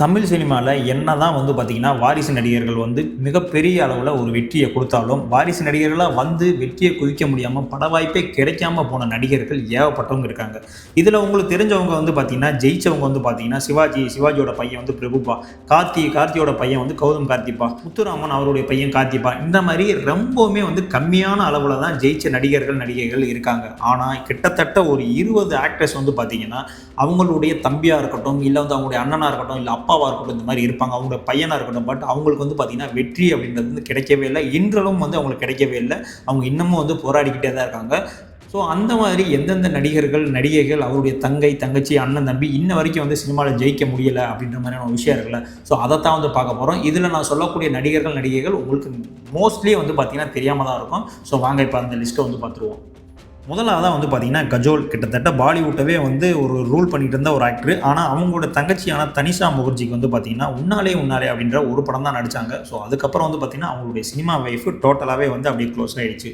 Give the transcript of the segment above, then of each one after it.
தமிழ் சினிமாவில் என்ன தான் வந்து பார்த்திங்கன்னா வாரிசு நடிகர்கள் வந்து மிகப்பெரிய அளவில் ஒரு வெற்றியை கொடுத்தாலும் வாரிசு நடிகர்களாக வந்து வெற்றியை குவிக்க முடியாமல் பட வாய்ப்பே கிடைக்காம போன நடிகர்கள் ஏகப்பட்டவங்க இருக்காங்க. இதில் உங்களுக்கு தெரிஞ்சவங்க வந்து பார்த்திங்கன்னா ஜெயிச்சவங்க வந்து பார்த்திங்கன்னா சிவாஜி சிவாஜியோட பையன் வந்து பிரபுபா கார்த்தி கார்த்தியோட பையன் வந்து கௌதம் கார்த்திப்பா முத்துராமன் அவருடைய பையன் கார்த்திப்பா. இந்த மாதிரி ரொம்பவுமே வந்து கம்மியான அளவில் தான் ஜெயிச்ச நடிகர்கள் நடிகைகள் இருக்காங்க. ஆனால் கிட்டத்தட்ட ஒரு இருபது ஆக்டர்ஸ் வந்து பார்த்திங்கன்னா அவங்களுடைய தம்பியாக இருக்கட்டும் இல்லை வந்து அவங்களுடைய அண்ணனாக இருக்கட்டும் இல்லை அப்பாவாக இருக்கட்டும் இந்த மாதிரி இருப்பாங்க அவங்களோட பையனாக இருக்கட்டும் பட் அவங்களுக்கு வந்து பார்த்திங்கன்னா வெற்றி அப்படின்றது வந்து கிடைக்கவே இல்லை. இன்றளவும் வந்து அவங்களுக்கு கிடைக்கவே இல்லை. அவங்க இன்னமும் வந்து போராடிக்கிட்டே தான் இருக்காங்க. ஸோ அந்த மாதிரி எந்தெந்த நடிகர்கள் நடிகைகள் அவருடைய தங்கை தங்கச்சி அண்ணன் தம்பி இன்ன வரைக்கும் வந்து சினிமாவில் ஜெயிக்க முடியலை அப்படின்ற மாதிரியான ஒரு விஷயம் இருக்குல்ல. ஸோ அதைத்தான் வந்து பார்க்க போகிறோம் இதில் நான் சொல்லக்கூடிய நடிகர்கள் நடிகைகள் உங்களுக்கு மோஸ்ட்லி வந்து பார்த்திங்கன்னா தெரியாமல் தான் இருக்கும். ஸோ வாங்க இப்போ அந்த லிஸ்ட்டை வந்து பார்த்துருவோம் முதலாவதாக வந்து பார்த்தீங்கன்னா கஜோல் கிட்டத்தட்ட பாலிவுட்டவே வந்து ஒரு ரூல் பண்ணிட்டு இருந்த ஒரு ஆக்டர் ஆனால் அவங்களோட தங்கச்சியான தனிஷா முகர்ஜிக்கு வந்து பார்த்தீங்கன்னா உன்னாலே உன்னாலே அப்படின்ற ஒரு படம் தான் நடித்தாங்க ஸோ அதுக்கப்புறம் வந்து பார்த்தீங்கன்னா அவங்களுடைய சினிமா வைஃப் டோட்டலாகவே வந்து அப்படியே க்ளோஸ் ஆகிடுச்சு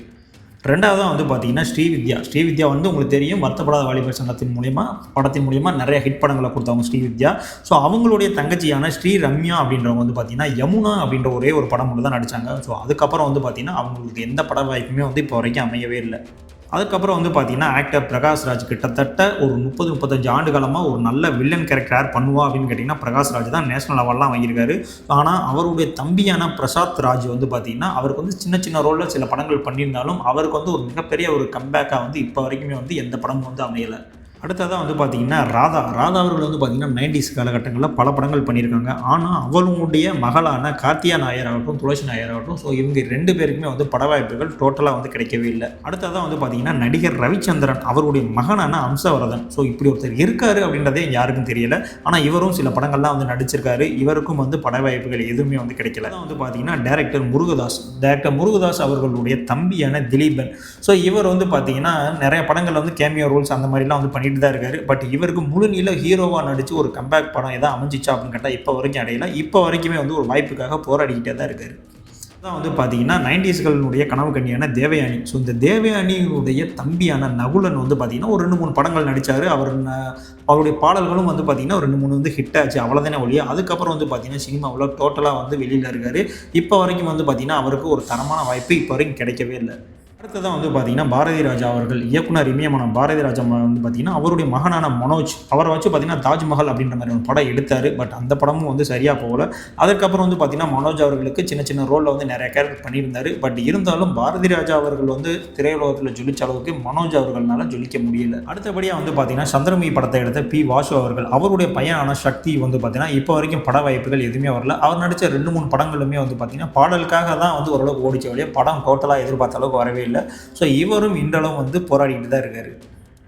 ரெண்டாவதாக வந்து பார்த்தீங்கன்னா ஸ்ரீவித்யா. ஸ்ரீவித்யா வந்து உங்களுக்கு தெரியும் வருத்தப்படாத வாலிபர் சங்கத்தின் மூலிமா படத்தின் மூலிமா நிறைய ஹிட் படங்களை கொடுத்தவங்க ஸ்ரீவித்யா. ஸோ அவங்களுடைய தங்கச்சியான ஸ்ரீ ரம்யா அப்படின்றவங்க வந்து பார்த்தீங்கன்னா யமுனா அப்படின்ற ஒரே ஒரு படம் மட்டும் தான் நடித்தாங்க ஸோ அதுக்கப்புறம் வந்து பார்த்தீங்கன்னா அவங்களுக்கு எந்த பட வாய்ப்புமே வந்து இப்போ வரைக்கும் அமையவே இல்லை. அதுக்கப்புறம் வந்து பார்த்தீங்கன்னா ஆக்டர் பிரகாஷ் ராஜ் கிட்டத்தட்ட ஒரு முப்பது முப்பத்தஞ்சு ஆண்டு காலமாக ஒரு நல்ல வில்லன் கேரக்டர் யார் பண்ணுவா அப்படின்னு கேட்டிங்கன்னா பிரகாஷ் ராஜ் தான் நேஷனல் அவார்ட்லாம் வாங்கியிருக்காரு. ஆனால் அவருடைய தம்பியான பிரசாத் ராஜ் வந்து பார்த்தீங்கன்னா அவருக்கு வந்து சின்ன சின்ன ரோலில் சில படங்கள் பண்ணியிருந்தாலும் அவருக்கு வந்து ஒரு மிகப்பெரிய ஒரு கம்பேக்காக வந்து இப்போ வரைக்குமே வந்து எந்த படமும் வந்து அமையலை. அடுத்ததாக வந்து பார்த்தீங்கன்னா ராதா. ராதா அவர்கள் வந்து பார்த்தீங்கன்னா நைன்டிஸ் காலகட்டங்களில் பல படங்கள் பண்ணியிருக்காங்க. ஆனால் அவளுடைய மகளான கார்த்தியா நாயர் ஆகட்டும் துளசி நாயர் ஆகட்டும் ஸோ இவங்க ரெண்டு பேருக்குமே வந்து பட வாய்ப்புகள் டோட்டலாக வந்து கிடைக்கவே இல்லை. அடுத்ததாக வந்து பார்த்தீங்கன்னா நடிகர் ரவிச்சந்திரன் அவருடைய மகனான அம்சவரதன். ஸோ இப்படி ஒருத்தர் இருக்காரு அப்படின்றதே யாருக்கும் தெரியல. ஆனால் இவரும் சில படங்கள்லாம் வந்து நடிச்சிருக்காரு. இவருக்கும் வந்து பட வாய்ப்புகள் எதுவுமே வந்து கிடைக்கல. வந்து பார்த்தீங்கன்னா டேரக்டர் முருகதாஸ். டேரக்டர் முருகதாஸ் அவர்களுடைய தம்பியான திலீபன். ஸோ இவர் வந்து பார்த்தீங்கன்னா நிறைய படங்கள் வந்து கேமியோ ரோல்ஸ் அந்த மாதிரிலாம் வந்து பண்ணிட்டு தான் இருக்காரு. பட் இவருக்கு முழு நீள ஹீரோவாக நடிச்சு ஒரு கம்பேக் படம் எதாவது அமைஞ்சிச்சா அப்படின்னு கேட்டால் இப்போ வரைக்கும் அடையல. இப்போ வரைக்குமே வந்து ஒரு வாய்ப்புக்காக போராடிக்கிட்டே தான் இருக்காரு. தான் வந்து பார்த்தீங்கன்னா நைன்டிஸ்களுடைய கனவு கண்ணியான தேவயானி. ஸோ இந்த தேவயானியுடைய தம்பியான நகுலன் வந்து பார்த்தீங்கன்னா ஒரு ரெண்டு மூணு படங்கள் நடித்தார் அவர் ந- அவருடைய பாடல்களும் வந்து பார்த்தீங்கன்னா ஒரு ரெண்டு மூணு வந்து ஹிட் ஆச்சு அவ்வளோதானே ஒழிய. அதுக்கப்புறம் வந்து பார்த்தீங்கன்னா சினிமாவில் டோட்டலாக வந்து வெளியில் இருக்கார். இப்போ வரைக்கும் வந்து பார்த்தீங்கன்னா அவருக்கு ஒரு தரமான வாய்ப்பு இப்போ வரைக்கும் கிடைக்கவே இல்லை. அடுத்ததான் வந்து பார்த்தீங்கன்னா பாரதி ராஜா அவர்கள் இயக்குனர் இமயமான பாரதி ராஜா வந்து பார்த்தீங்கன்னா அவருடைய மகனான மனோஜ் அவரை வச்சு பார்த்தீங்கன்னா தாஜ்மஹால் அப்படின்ற மாதிரி ஒரு படம் எடுத்தார். பட் அந்த படமும் வந்து சரியாக போகல. அதுக்கப்புறம் வந்து பார்த்தீங்கன்னா மனோஜ் அவர்களுக்கு சின்ன சின்ன ரோலில் வந்து நிறைய கேரக்டர் பண்ணியிருந்தார். பட் இருந்தாலும் பாரதி ராஜா அவர்கள் வந்து திரையுலகத்தில் ஜொலிச்ச அளவுக்கு மனோஜ் அவர்களால ஜொலிக்க முடியல. அடுத்தபடியாக வந்து பார்த்தீங்கன்னா சந்திரமுகி படத்தை எடுத்த பி. வாசு அவர்கள் அவருடைய பையனான சக்தி வந்து பார்த்தீங்கன்னா இப்போ வரைக்கும் பட வாய்ப்புகள் எதுவுமே வரல. அவர் நடித்த ரெண்டு மூணு படங்களுமே வந்து பார்த்தீங்கன்னா பாடலுக்காக தான் வந்து ஓரளவுக்கு ஓடிச்ச வழியே படம் டோட்டலாக எதிர்பார்த்த அளவுக்கு வரவே இல்லை. ஸோ இவரும் இன்றளவும் வந்து போராடிட்டு தான் இருக்காரு.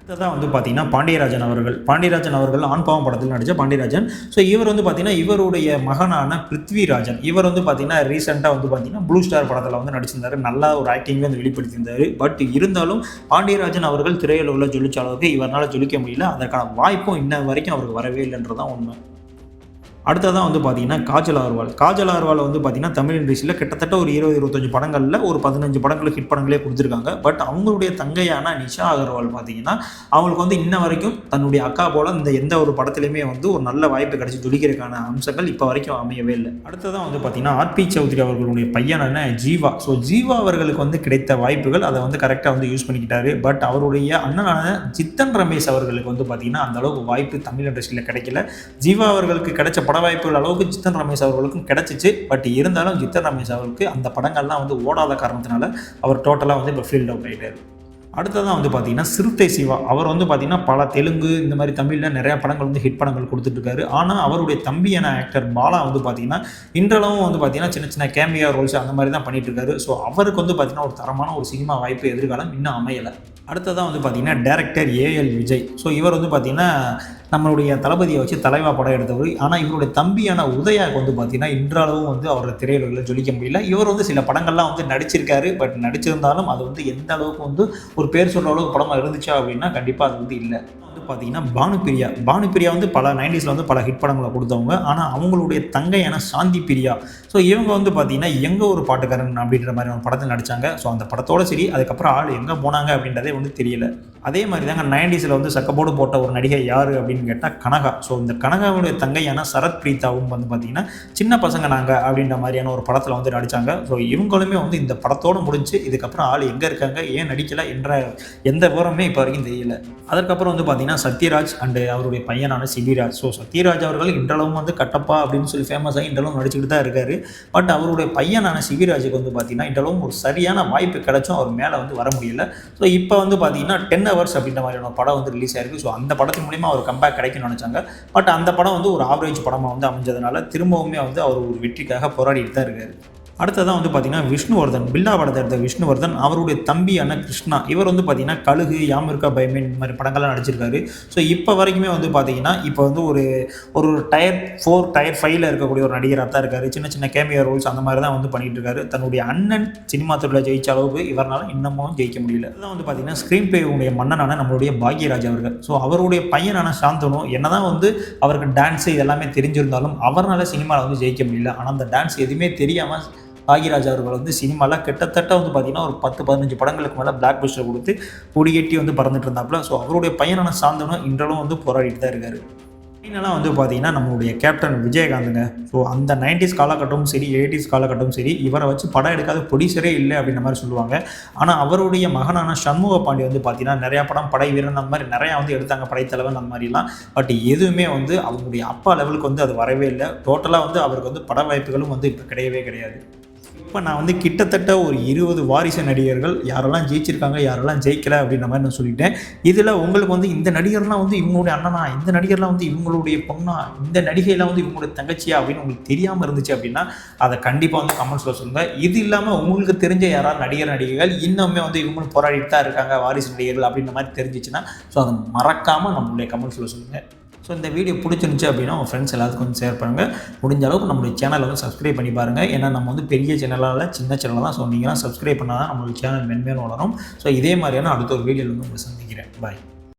தான் வந்து பார்த்தீங்கன்னா பாண்டியராஜன் அவர்கள். பாண்டியராஜன் அவர்கள் ஆண்பாவம் படத்தில் நடித்த பாண்டியராஜன். ஸோ இவர் வந்து பார்த்தீங்கன்னா இவருடைய மகனான பிருத்விராஜன். இவர் வந்து பார்த்தீங்கன்னா ரீசெண்டாக வந்து பார்த்தீங்கன்னா ப்ளூ ஸ்டார் படத்தில் வந்து நடிச்சிருந்தார். நல்லா ஒரு ஆக்டிங் வந்து வெளிப்படுத்தியிருந்தார். பட் இருந்தாலும் பாண்டியராஜன் அவர்கள் திரையுலகில் ஜொலிச்ச அளவுக்கு இவரால் ஜொலிக்க முடியல. அதற்கான வாய்ப்பும் இன்ன வரைக்கும் அவருக்கு வரவே இல்லைன்றதான் உண்மை. அடுத்ததான் வந்து பார்த்தீங்கன்னா காஜல் அகர்வால். காஜல் அகர்வால் வந்து பார்த்தீங்கன்னா தமிழ் இண்டஸ்ட்ரியில் கிட்டத்தட்ட ஒரு இருபது இருபத்தஞ்சு படங்களில் ஒரு பதினஞ்சு படங்களுக்கு ஹிட் படங்களே கொடுத்துருக்காங்க. பட் அவங்களுடைய தங்கையான நிஷா அகர்வால் பார்த்தீங்கன்னா அவங்களுக்கு வந்து இன்ன வரைக்கும் தன்னுடைய அக்கா போல் இந்த எந்த ஒரு படத்துலையுமே வந்து ஒரு நல்ல வாய்ப்பு கிடைச்சி துடிக்கிறதுக்கான அம்சங்கள் இப்போ வரைக்கும் அமையவே இல்லை. அடுத்ததான் வந்து பார்த்தீங்கன்னா ஆர்பி சௌத்ரி அவர்களுடைய பையனான ஜீவா. ஸோ ஜீவா அவர்களுக்கு வந்து கிடைத்த வாய்ப்புகள் அதை வந்து கரெக்டாக வந்து யூஸ் பண்ணிக்கிட்டாரு. பட் அவருடைய அண்ணனான ஜித்தன் ரமேஷ் அவர்களுக்கு வந்து பார்த்தீங்கன்னா அந்த அளவுக்கு வாய்ப்பு தமிழ் இண்டஸ்ட்ரியில் கிடைக்கல. ஜீவா அவர்களுக்கு கிடைச்ச படம் பட வாய்ப்புகள் அளவுக்கு ஜித்தன் ரமேஷ் அவர்களுக்கும் கிடச்சிச்சு. பட் இருந்தாலும் ஜித்தன் ரமேஷ் அவர்களுக்கு அந்த படங்கள்லாம் வந்து ஓடாத காரணத்தினால அவர் டோட்டலாக வந்து இப்போ ஃபீல்ட் அவுட் ஆகிட்டார் அடுத்ததான் வந்து பார்த்தீங்கன்னா சிறுத்தை சிவா. அவர் வந்து பார்த்தீங்கன்னா பல தெலுங்கு இந்த மாதிரி தமிழில் நிறையா படங்கள் வந்து ஹிட் படங்கள் கொடுத்துட்ருக்காரு ஆனால் அவருடைய தம்பியான ஆக்டர் பாலா வந்து பார்த்தீங்கன்னா இன்றளவும் வந்து பார்த்தீங்கன்னா சின்ன சின்ன கேமியா ரோல்ஸ் அந்த மாதிரி தான் பண்ணிட்டு ஸோ அவருக்கு வந்து பார்த்தீங்கன்னா ஒரு தரமான ஒரு சினிமா வாய்ப்பு எதிர்காலம் இன்னும் அமையலை. அடுத்ததான் வந்து பார்த்தீங்கன்னா டேரக்டர் ஏஎல் விஜய். ஸோ இவர் வந்து பார்த்திங்கன்னா நம்மளுடைய தளபதியை வச்சு தலைவா படம் எடுத்தவர். ஆனால் இவருடைய தம்பியான உதயாவுக்கு வந்து பார்த்திங்கன்னா இன்றளவும் வந்து அவரோட திரையுலகில் ஜொலிக்க முடியல. இவர் வந்து சில படங்கள்லாம் வந்து நடிச்சிருக்காரு. பட் நடிச்சிருந்தாலும் அது வந்து எந்த அளவுக்கு வந்து ஒரு பேர் சொல்கிற அளவுக்கு படமாக இருந்துச்சா அப்படின்னா கண்டிப்பாக அது வந்து இல்லை. பார்த்தீங்கன்னா பானுபிரியா பானுப்பிரியா வந்து பல நைன்டிஸில் வந்து பல ஹிட் படங்களை கொடுத்தவங்க. ஆனால் அவங்களுடைய தங்கையான சாந்தி பிரியா ஸோ இவங்க வந்து பார்த்தீங்கன்னா எங்கே ஒரு பாட்டுக்காரன் அப்படின்ற மாதிரி ஒரு படத்தில் நடித்தாங்க ஸோ அந்த படத்தோட சரி அதுக்கப்புறம் ஆள் எங்கே போனாங்க அப்படின்றதே வந்து தெரியல. அதே மாதிரி தாங்க நைன்டிஸில் வந்து சக்கப்போடு போட்ட ஒரு நடிகை யார் அப்படின்னு கேட்டால் கனகா. ஸோ இந்த கனகாவுடைய தங்கையான சரத் பிரீதாவும் வந்து பார்த்தீங்கன்னா சின்ன பசங்க நாங்கள் அப்படின்ற மாதிரியான ஒரு படத்தில் வந்து நடித்தாங்க ஸோ இவங்களுமே வந்து இந்த படத்தோடு முடிஞ்சு இதுக்கப்புறம் ஆள் எங்கே இருக்காங்க ஏன் நடிக்கலை என்ற எந்த விவரமே இப்போ வரைக்கும் தெரியல. அதற்கப்புறம் வந்து பார்த்தீங்கன்னா சத்யராஜ் அண்டு அவருடைய பையனான சிபிராஜ். ஸோ சத்யராஜ் அவர்கள் இன்றளவும் வந்து கட்டப்பா அப்படின்னு சொல்லி ஃபேமஸாக இன்றளவும் நடிச்சுக்கிட்டு தான் இருக்கார். பட் அவருடைய பையனான சிபிராஜுக்கு வந்து பார்த்தீங்கன்னா இன்றளவும் ஒரு சரியான வாய்ப்பு கிடைச்சும் அவர் மேலே வந்து வர முடியல. ஸோ இப்போ வந்து பார்த்தீங்கன்னா டென் ஹவர்ஸ் அப்படின்ற மாதிரியான ஒரு படம் வந்து ரிலீஸ் ஆயிருக்கு. ஸோ அந்த படத்தின் மூலியமாக அவர் கம்பேக் கிடைக்கும்னு நினச்சாங்க. பட் அந்த படம் வந்து ஒரு ஆவரேஜ் படமாக வந்து அமைஞ்சதுனால திரும்பவுமே வந்து அவர் ஒரு வெற்றிக்காக போராடிட்டு தான் இருக்காரு. அடுத்ததான் வந்து பார்த்தீங்கன்னா விஷ்ணுவர்தன் பில்லா படத்தை எடுத்த விஷ்ணுவர்தன் அவருடைய தம்பியான கிருஷ்ணா. இவர் வந்து பார்த்தீங்கன்னா கழுகு யாமிருக்கா பயமின் இந்த மாதிரி படங்கள்லாம் நடிச்சிருக்காரு. ஸோ இப்போ வரைக்குமே வந்து பார்த்தீங்கன்னா இப்போ வந்து ஒரு ஒரு டயர் ஃபோர் டயர் ஃபைவ்ல இருக்கக்கூடிய ஒரு நடிகராக தான் இருக்கார். சின்ன சின்ன கேமியா ரோல்ஸ் அந்த மாதிரி தான் வந்து பண்ணிட்டு இருக்காரு. தன்னுடைய அண்ணன் சினிமா துறையில் ஜெயிச்ச அளவுக்கு இவரால் இன்னமும் ஜெயிக்க முடியல. அதான் வந்து பார்த்தீங்கன்னா ஸ்க்ரீன் பிளேவுடைய மன்னனான நம்மளுடைய பாக்யராஜ் அவர்கள். ஸோ அவருடைய பையனான சாந்தனு என்னதான் வந்து அவருக்கு டான்ஸு இதெல்லாமே தெரிஞ்சிருந்தாலும் அவரால் சினிமாவில் வந்து ஜெயிக்க முடியல. ஆனால் அந்த டான்ஸ் எதுவுமே தெரியாமல் பாகியராஜ் அவர்கள் வந்து சினிமாவில் கிட்டத்தட்ட வந்து பார்த்திங்கன்னா ஒரு பத்து பதினஞ்சு படங்களுக்கு மேலே பிளாக் பஸ்டர் கொடுத்து பொடிகட்டி வந்து பறந்துட்டு இருந்தாப்புல. ஸோ அவருடைய பையனான சாந்தனும் இன்றளவும் வந்து போராடிட்டு தான் இருக்காரு. ஃபைனலாக வந்து பார்த்தீங்கன்னா நம்மளுடைய கேப்டன் விஜயகாந்துங்க. ஸோ அந்த நைன்டிஸ் காலகட்டமும் சரி எயிட்டிஸ் காலகட்டமும் சரி இவரை வச்சு படம் எடுக்காத பொடிசரே இல்லை அப்படின்ற மாதிரி சொல்லுவாங்க. ஆனால் அவருடைய மகனான சண்முக பாண்டி வந்து பார்த்தீங்கன்னா நிறையா படம் படை வீரன் அந்த மாதிரி நிறையா வந்து எடுத்தாங்க படைத்தலைவன் அந்த மாதிரிலாம். பட் எதுவுமே வந்து அவங்களுடைய அப்பா லெவலுக்கு வந்து அது வரவே இல்லை. டோட்டலாக வந்து அவருக்கு வந்து பட வாய்ப்புகளும் வந்து இப்போ கிடையவே கிடையாது. இப்போ நான் வந்து கிட்டத்தட்ட ஒரு இருபது வாரிசு நடிகர்கள் யாரெல்லாம் ஜெயிச்சிருக்காங்க யாரெல்லாம் ஜெயிக்கல அப்படின்ற மாதிரி நான் சொல்லிட்டேன். இதில் உங்களுக்கு வந்து இந்த நடிகர்லாம் வந்து இவங்களுடைய அண்ணனா இந்த நடிகர்லாம் வந்து இவங்களுடைய பொண்ணா இந்த நடிகைலாம் வந்து இவங்களுடைய தங்கச்சியா அப்படின்னு உங்களுக்கு தெரியாமல் இருந்துச்சு அப்படின்னா அதை கண்டிப்பாக வந்து கமெண்ட்ஸில் சொல்லுங்கள் இது இல்லாமல் உங்களுக்கு தெரிஞ்ச யாராவது நடிகர் நடிகைகள் இன்னுமே வந்து இவங்களும் போராடிட்டு தான் இருக்காங்க வாரிசு நடிகர்கள் அப்படின்ற மாதிரி தெரிஞ்சிச்சுன்னா ஸோ அதை மறக்காமல் நம்மளுடைய கமெண்ட்ஸில் சொல்லுங்கள் ஸோ இந்த வீடியோ பிடிச்சிருந்துச்சி அப்படின்னா உங்கள் ஃப்ரெண்ட்ஸ் எல்லாத்துக்கும் வந்து ஷேர் பண்ணுங்கள் முடிஞ்ச அளவுக்கு நம்மளுடைய சேனலை வந்து சப்ஸ்கிரைப் பண்ணி பாருங்கள் ஏன்னா நம்ம வந்து பெரிய சேனலால் சின்ன சேனல் தான். ஸோ நீங்களாம் சப்ஸ்கிரைப் பண்ணால் தான் நம்மளுடைய சேனல் மென்மேலும் வளரும். ஸோ இதே மாதிரியான அடுத்த ஒரு வீடியோவில் வந்து உங்களை சந்திக்கிறேன். பாய்